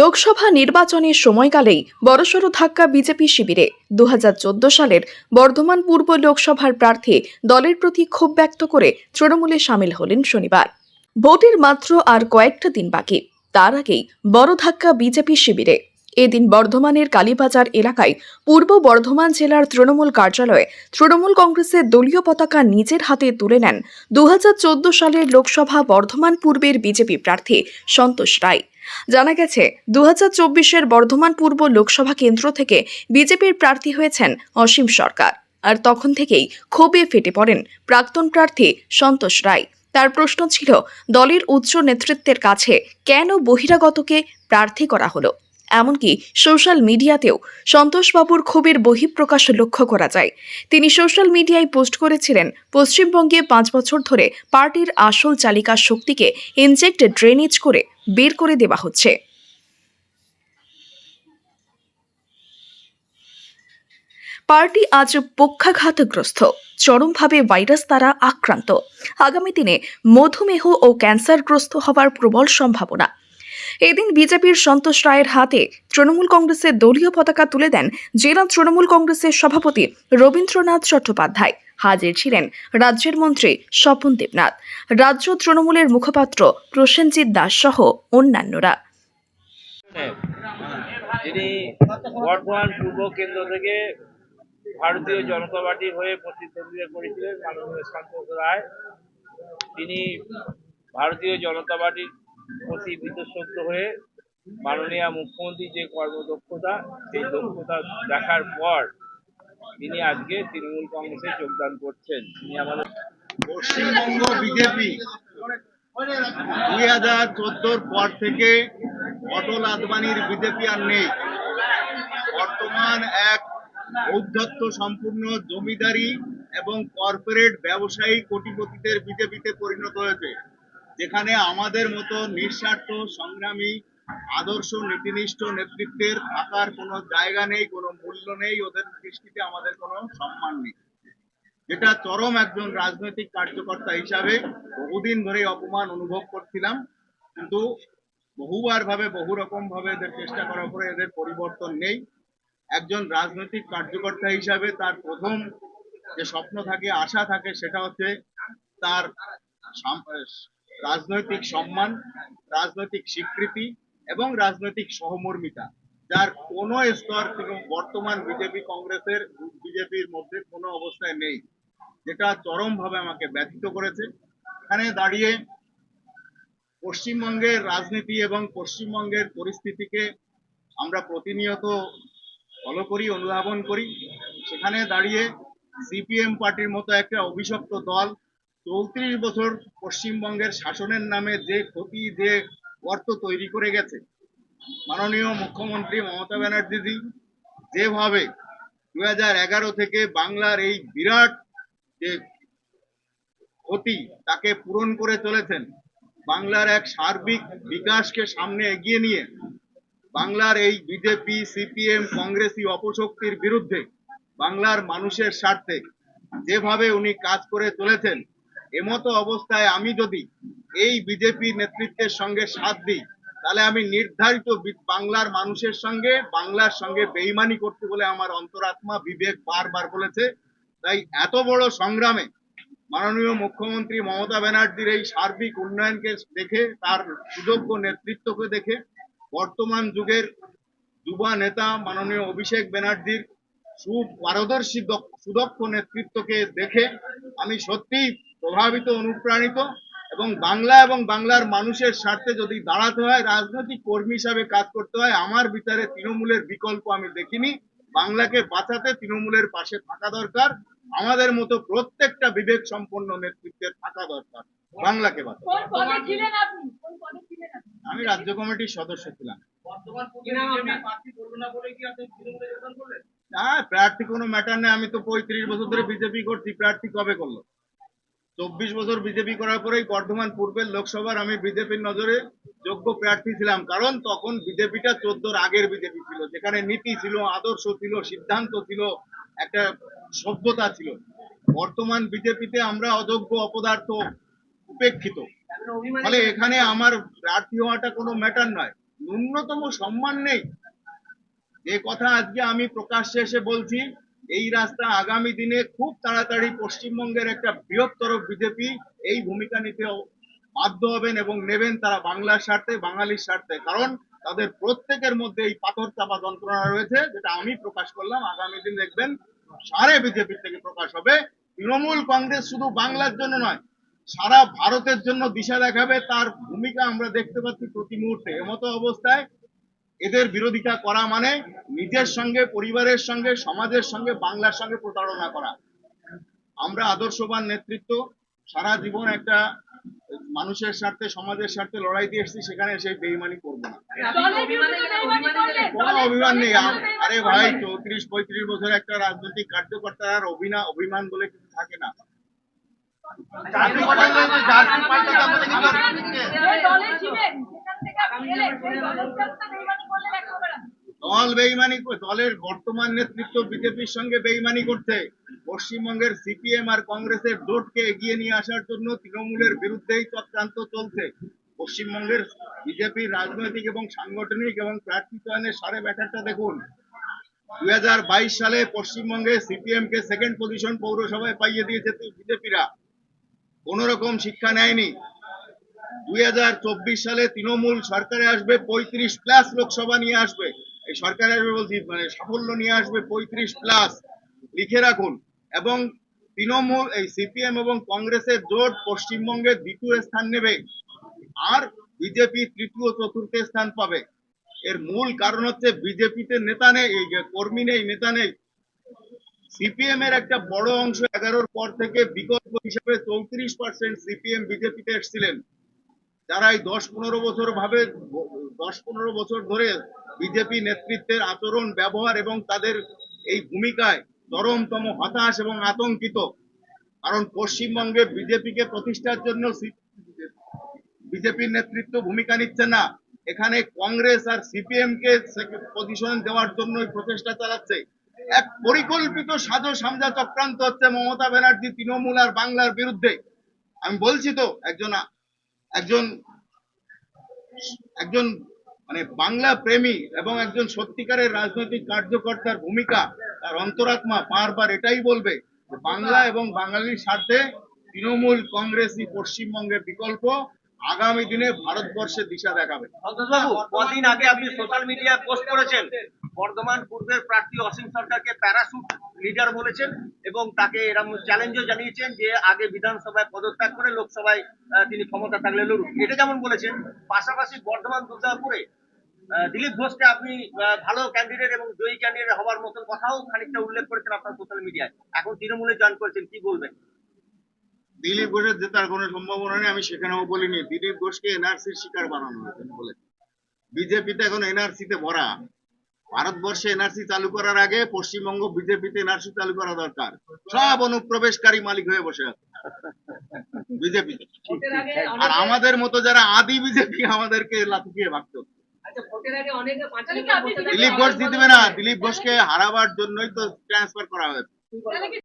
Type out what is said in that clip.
লোকসভা নির্বাচনের সময়কালেই বড়সড় ধাক্কা বিজেপি শিবিরে। দু হাজার চোদ্দ সালের বর্ধমান পূর্ব লোকসভার প্রার্থী দলের প্রতি ক্ষোভ ব্যক্ত করে তৃণমূলে সামিল হলেন শনিবার। ভোটের মাত্র আর কয়েকটা দিন বাকি। তার আগেই বড় ধাক্কা বিজেপি শিবিরে। এদিন বর্ধমানের কালীবাজার এলাকায় পূর্ব বর্ধমান জেলার তৃণমূল কার্যালয়ে তৃণমূল কংগ্রেসের দলীয় পতাকা নিজের হাতে তুলে নেন দু হাজার চোদ্দ সালের লোকসভা বর্ধমান পূর্বের বিজেপি প্রার্থী সন্তোষ রায়। জানা গেছে দু হাজার বর্ধমান পূর্ব লোকসভা কেন্দ্র থেকে বিজেপির প্রার্থী হয়েছেন অসীম সরকার। আর তখন থেকেই ক্ষোভে ফেটে পড়েন প্রাক্তন প্রার্থী সন্তোষ রায়। তার প্রশ্ন ছিল, দলের উচ্চ নেতৃত্বের কাছে কেন বহিরাগতকে প্রার্থী করা হলো? এমনকি সোশ্যাল মিডিয়াতেও সন্তোষবাবুর ক্ষোভের বহিঃপ্রকাশ লক্ষ্য করা যায়। তিনি সোশ্যাল মিডিয়ায় পোস্ট করেছিলেন, পশ্চিমবঙ্গে পাঁচ বছর ধরে পার্টির আসল চালিকা শক্তিকে ইনজেক্ট ড্রেনেজ করে বের করে দেওয়া হচ্ছে। পার্টি আজ পক্ষাঘাতগ্রস্ত, চরমভাবে ভাইরাস দ্বারা আক্রান্ত। আগামী দিনে মধুমেহ ও ক্যান্সারগ্রস্ত হওয়ার প্রবল সম্ভাবনা। এদিন বিজেপির সন্তোষ রায়ের হাতে তৃণমূল কংগ্রেসের দলীয় পতাকা তুলে দেন জেলা তৃণমূল কংগ্রেসের সভাপতি রবীন্দ্রনাথ চট্টোপাধ্যায়। হাজির ছিলেন রাজ্যের মন্ত্রী স্বপন দেবনাথ, রাজ্য তৃণমূলের মুখপাত্র প্রসেনজিৎ দাস সহ অন্যান্যরা। ভারতীয় জনতা পার্টির হয়ে প্রতিদ্বন্দ্বিতা করেছিলেন মাননীয় সন্তোষ রায়। তিনি ভারতীয় জনতা পার্টির প্রতি বিতঃসত্ত্ব হয়ে মাননীয় মুখ্যমন্ত্রী যে কর্মদক্ষতা, সেই দক্ষতা দেখার পর তিনি আজকে তৃণমূল কংগ্রেসে যোগদান করছেন। তিনি আমাদের পশ্চিমবঙ্গ বিজেপি দুই হাজার চোদ্দোর পর থেকে অটল আদবানির বিজেপি আর নেই। বর্তমান এক ঔদ্ধত্য সম্পূর্ণ জমিদারি এবং কর্পোরেট ব্যবসায়ী কোটিপতিদের বিজেপিতে পরিণত হয়েছে। যেখানে আমাদের মতো নিঃস্বার্থ, সংগ্রামী, আদর্শ, নীতিনিষ্ঠ নেতৃত্বের থাকার কোনো জায়গা নেই, কোনো মূল্য নেই, ওদের দৃষ্টিতে আমাদের কোনো সম্মান নেই। যেটা চরম একজন রাজনৈতিক কার্যকর্তা হিসাবে বহুদিন ধরে অপমান অনুভব করছিলাম, কিন্তু বহুবার ভাবে বহু রকম ভাবে এদের চেষ্টা করার পরে এদের পরিবর্তন নেই। একজন রাজনৈতিক কার্যকর্তা হিসাবে তার প্রথম যে স্বপ্ন থাকে, আশা থাকে, সেটা হচ্ছে তার রাজনৈতিক সম্মান, রাজনৈতিক স্বীকৃতি এবং রাজনৈতিক সহমর্মিতা, যার কোনো স্তর থেকে বর্তমান বিজেপি কংগ্রেসের বিজেপির মধ্যে কোনো অবস্থায় নেই, যেটা চরমভাবে আমাকে ব্যথিত করেছে। এখানে দাঁড়িয়ে পশ্চিমবঙ্গের রাজনীতি এবং পশ্চিমবঙ্গের পরিস্থিতিকে আমরা প্রতিনিয়ত ফলো করি, অনুধাবন করি। সেখানে দাঁড়িয়ে সিপিএম পার্টির মতো একটা অভিশপ্ত দল চৌত্রিশ বছর পশ্চিমবঙ্গের শাসনের নামে যে ক্ষতি, যে অর্থ তৈরি করে গেছে। মাননীয় মুখ্যমন্ত্রী মমতা ব্যানার্জি যেভাবে দু এগারো থেকে বাংলার এই বিরাট যে ক্ষতি তাকে পূরণ করে চলেছেন, বাংলার এক সার্বিক বিকাশকে সামনে এগিয়ে নিয়ে, বাংলার এই বিজেপি, সিপিএম কংগ্রেসি অপশক্তির বিরুদ্ধে বাংলার মানুষের স্বার্থে যেভাবে উনি কাজ করে চলেছেন এমতো অবস্থায় আমি যদি এই বিজেপি নেতৃত্বের সঙ্গে সাথ দিই, তাহলে আমি নির্ধারিত বাংলার মানুষের সঙ্গে, বাংলার সঙ্গে বেইমানি করতে বলে আমার অন্তরাত্মা বিবেক বারবার বলেছে। তাই এত বড় সংগ্রামে মাননীয় মুখ্যমন্ত্রী মমতা ব্যানার্জির এই সার্বিক উন্নয়নকে দেখে, তার সুযোগ্য নেতৃত্বকে দেখে, বর্তমান যুগের যুবা নেতা মাননীয় অভিষেক ব্যানার্জির সুপারদর্শী দক্ষ- সুদক্ষ নেতৃত্বকে দেখে আমি সত্যিই প্রভাবিত অনুপ্রাণিত এবং বাংলা এবং বাংলার মানুষের স্বার্থে যদি দাঁড়াতে হয় রাজনৈতিক কর্মী হিসাবে কাজ করতে হয় আমার বিচারে তৃণমূলের বিকল্প আমি দেখিনি। বাংলাকে বাঁচাতে তৃণমূলের পাশে থাকা দরকার। আমাদের মতো প্রত্যেকটা বিবেক সম্পন্ন নেতৃত্বের থাকা দরকার। বাংলাকে বাঁচাতে। কোন পদে ছিলেন আপনি? কোন পদে ছিলেন আপনি? আমি রাজ্য কমিটির সদস্য ছিলাম। হ্যাঁ প্রার্থী কোনো ম্যাটার নেই। আমি তো পঁয়ত্রিশ বছর ধরে বিজেপি করছি। প্রার্থী কবে করল? চব্বিশ বছর বিজেপি করার পরেই বর্ধমান পূর্বের লোকসভার আমি বিজেপির নজরে যোগ্য প্রার্থী ছিলাম। কারণ তখন বিজেপিটা চোদ্দোর আগের বিজেপি ছিল, যেখানে নীতি ছিল, আদর্শ ছিল, সিদ্ধান্ত ছিল, একটা সভ্যতা ছিল। বর্তমান বিজেপিতে আমরা অযোগ্য অপদার্থ উপেক্ষিত। ফলে এখানে আমার প্রার্থী হওয়াটা কোনো ম্যাটার নয়। ন্যূনতম সম্মান নেই। যে কথা আজকে আমি প্রকাশ্যে এসে বলছি এই রাস্তা আগামী দিনে খুব তাড়াতাড়ি পশ্চিমবঙ্গের একটা বৃহত্তর বিজেপি এই ভূমিকা নিতে বাধ্য হবেন এবং নেবেন তারা বাংলার স্বার্থে, বাঙালির স্বার্থে। কারণ তাদের প্রত্যেকের মধ্যে এই পাথর চাপা যন্ত্রণা রয়েছে, যেটা আমি প্রকাশ করলাম। আগামী দিন দেখবেন সারে বিজেপি থেকে প্রকাশ হবে। তৃণমূল কংগ্রেস শুধু বাংলার জন্য নয়, সারা ভারতের জন্য দিশা দেখাবে। তার ভূমিকা আমরা দেখতে পাচ্ছি প্রতি মুহূর্তে। এমতো অবস্থায় এদের বিরোধিতা করা মানে নিজের সঙ্গে পরিবারের সঙ্গে সমাজের সঙ্গে বাংলার সঙ্গে প্রতারণা করা। আমরা আদর্শবান নেতৃত্ব সারা জীবন একটা মানুষের স্বার্থে সমাজের স্বার্থে লড়াই দিয়ে এসেছি সেখানে সেই বেইমানি করব না। কোনো অভিমান নেই। আরে ভাই চৌত্রিশ পঁয়ত্রিশ বছর একটা রাজনৈতিক কার্যকর্তার আর অভিনা অভিমান বলে কিছু থাকে না যে দলে ছিলেন, সেখান থেকে আপনি এলেন, সেই দলের সাথে বেইমানি করলেন একেবারে। দল বেইমানি দলের বর্তমান নেতৃত্ব বিজেপির সঙ্গে বেইমানি করছে। পশ্চিমবঙ্গের সিপিএম আর কংগ্রেসের জোটকে এগিয়ে নিয়ে আসার জন্য তৃণমূলের বিরুদ্ধেই চক্রান্ত চলছে। পশ্চিমবঙ্গের বিজেপির রাজনৈতিক এবং সাংগঠনিক এবং প্রার্থী চয়নের সারে ব্যাটারটা দেখুন। দুই হাজার বাইশ সালে পশ্চিমবঙ্গে সিপিএম কে সেকেন্ড পজিশন পৌরসভায় পাইয়ে দিয়েছে বিজেপিরা। কোন রকম শিক্ষা নেয়নি। দুই হাজার চব্বিশ সালে তৃণমূল সরকারে আসবে, পঁয়ত্রিশ প্লাস লোকসভা নিয়ে আসবে। সরকারে আসবে বলছি মানে সাফল্য নিয়ে আসবে পঁয়ত্রিশ প্লাস লিখে রাখুন। এবং তৃণমূল, এই সিপিএম এবং কংগ্রেসের জোট পশ্চিমবঙ্গে দ্বিতীয় স্থান নেবে। আর বিজেপি তৃতীয়, চতুর্থ স্থান পাবে। এর মূল কারণ হচ্ছে বিজেপিতে নেতা নেই কর্মী নেই, নেতা নেই। সিপিএম এর একটা বড় অংশ এগারোর পর থেকে বিকল্প হিসেবে চৌত্রিশ পার্সেন্ট সিপিএম বিজেপিতে এসেছিলেন। যারা এই দশ পনেরো বছর ভাবে দশ পনেরো বছর ধরে বিজেপি নেতৃত্বের আচরণ, ব্যবহার এবং তাদের এই ভূমিকায় চরমতম হতাশ এবং আতঙ্কিত। কারণ পশ্চিমবঙ্গে বিজেপিকে প্রতিষ্ঠার জন্য বিজেপির নেতৃত্ব ভূমিকা নিচ্ছে না। এখানে কংগ্রেস আর সিপিএম কে পজিশন দেওয়ার জন্য প্রচেষ্টা চালাচ্ছে। এক পরিকল্পিত সাজো সামজা চক্রান্ত হচ্ছে মমতা ব্যানার্জি, তৃণমূল আর বাংলার বিরুদ্ধে। আমি বলছি তো, একজন একজন একজন মানে বাংলা প্রেমী এবং একজন সত্যিকারের রাজনৈতিক কার্যকর্তার ভূমিকা, তার অন্তরাত্মা বারবার এটাই বলবে বাংলা এবং বাঙালির স্বার্থে তৃণমূল, কংগ্রেসই পশ্চিমবঙ্গের বিকল্প। আগামী দিনে ভারতবর্ষের দিশা দেখাবে। কদিন আগে আপনি সোশ্যাল মিডিয়া পোস্ট করেছেন। বর্ধমান পূর্বের প্রার্থী অসীম সরকারকে প্যারাশুট লিডার বলেছেন এবং তাকে এরকম চ্যালেঞ্জও জানিয়েছেন যে আগে বিধানসভায় পদত্যাগ করে লোকসভায় তিনি ক্ষমতা থাকলে লড়ুক এটা যেমন বলেছেন, পাশাপাশি বর্ধমান দুর্গাপুরে দিলীপ ঘোষকে আপনি ভালো ক্যান্ডিডেট এবং জয়ী ক্যান্ডিডেট হওয়ার মতন কথাও খানিকটা উল্লেখ করেছেন আপনার সোশ্যাল মিডিয়ায় এখন তৃণমূলে জয়েন করেছেন, কি বলবেন? দিলীপ ঘোষের জেতার কোনো সম্ভাবনা নেই, আমি সেখানেও বলিনি। দিলীপ ঘোষকে এনআরসির শিকার বানানো হয়েছে বলে। বিজেপিতে এখন এনআরসি তে ভরা। ভারতবর্ষে এনআরসি চালু করার আগে পশ্চিমবঙ্গ বিজেপিতে এনআরসি চালু করা দরকার। সব অনুপ্রবেশকারী মালিক হয়ে বসে আছে। বিজেপি। আর আমাদের মতো যারা আদি বিজেপি আমাদেরকে লাথিয়ে ভাগতে হচ্ছে। তাহলে কি আপনি দিলীপ ঘোষ জিতবে না। দিলীপ ঘোষকে হারাবার জন্যই তো ট্রান্সফার করা হয়েছে।